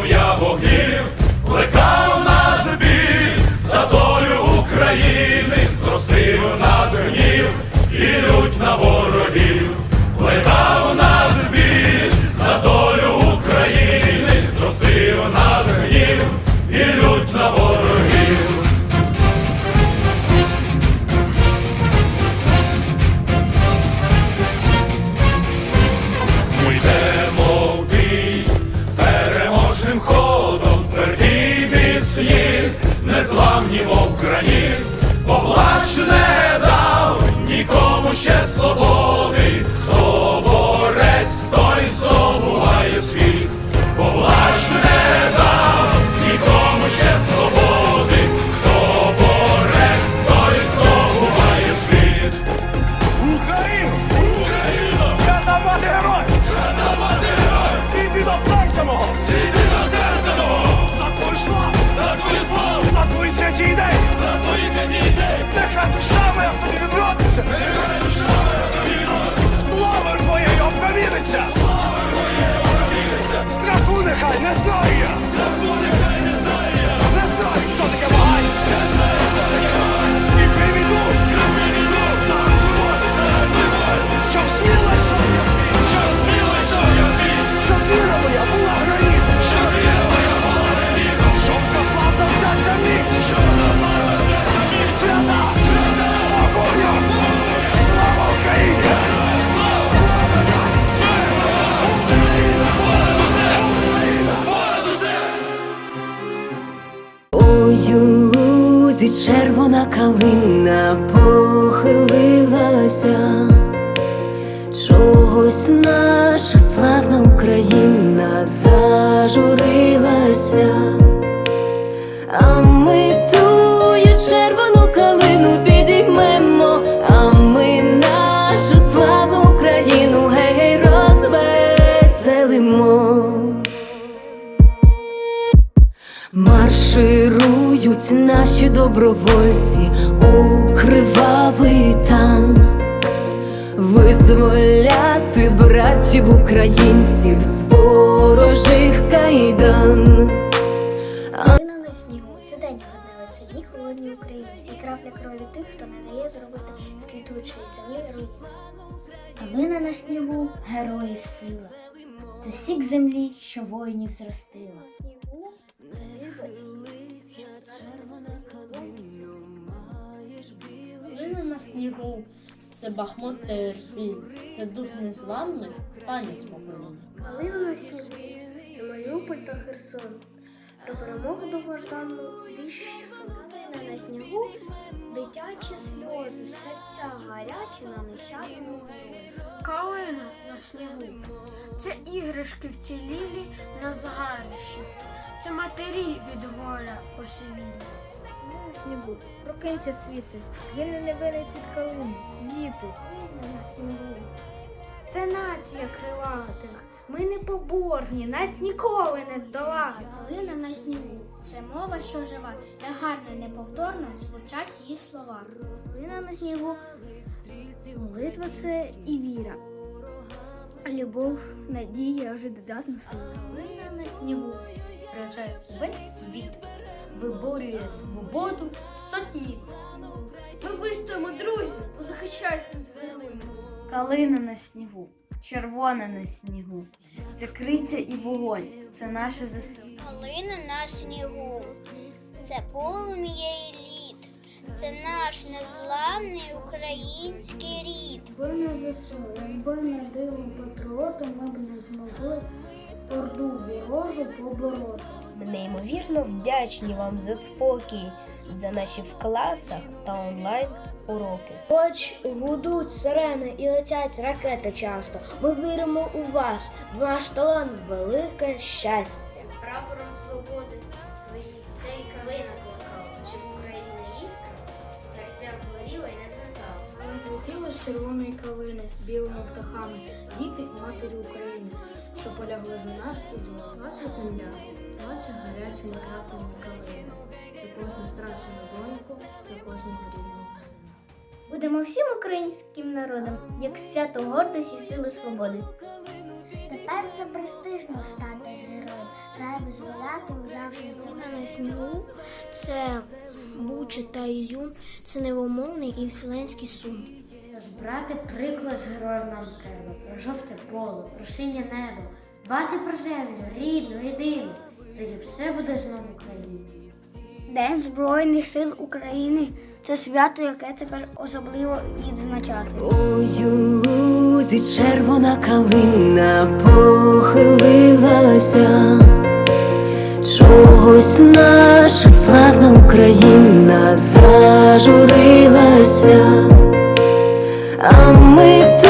полум'я вогнів, плекав на біль за долю України, зростив нас гнів і лють на ворогів. незламні, мов лузі червона калина похилилася, чогось наша славна Україна зажурилася, а Марширують наші добровольці у кривавий тан, визволяти братів українців з ворожих кайдан. Калина на снігу це день грудневий, це дні холодній Україні. І крапля крові тих, хто не дає зробити з квітучої землі руїну. Калина на снігу героїв сила. Це сік землі, що воїнів зростила. Снігу це Калина на снігу, це бахмут та Ірпінь, це дух незламних, пам'ять поколінь. Калина на снігу це Маріуполь та Херсон. Про перемогу довгождану віщ Калина на снігу дитячі сльози, серця гарячі на нещадному герої. Калина на снігу. Це іграшки вцілілі на згарищі. Це матері від горя посивілі. На снігу, прокинься світи, гине невинний цвіт калини, діти, Калина на снігу. Це нація криватих, ми непоборні, нас ніколи не здолати. Калина на снігу. Це мова, що жива, як гарно і неповторно звучать її слова. Калина на снігу, молитва це і віра. Любов, надія, вже додатна сила. Калина на снігу. Вражає весь світ. Виборює свободу сотні. Ми вистоїмо, друзі, захищаюсь нас героями. Калина на снігу, червона на снігу, це криця і вогонь, це наше ЗСУ. Калина на снігу, це полум'я і лід, це наш незламний український рід. Якби не ЗСУ, якби не диво патріоти, ми б не змогли орду ворожу побороти. Ми неймовірно вдячні вам за спокій, за наші в класах та онлайн уроки. Хоч гудуть сирени і летять ракети часто. Ми віримо у вас, в наш талант велике щастя. Прапором свободи свої дітей калина Розлетіли з червоної калини білими птахами, діти матері України, що полягли за нас і зло. Наша земля, плаче гарячими краплами калини. Це кожна втрачена доньку, це кожного рідного сина. Будемо всім українським народом, як свято гордості і сили свободи. Тепер це престижно стати героєм. Треба визволяти у завжди на снігу. Це Буча та Ізюм, це невомовний і вселенський сум. Тож брати приклад з героїв нам треба про жовте поле, про синє небо, дбати про землю, рідну, єдину. Тоді все буде знову Україна. День Збройних сил України це свято, яке тепер особливо відзначати. Ой, у лузі червона калина похилилася, чогось наша славна Україна зажурилася, а ми тую червону калину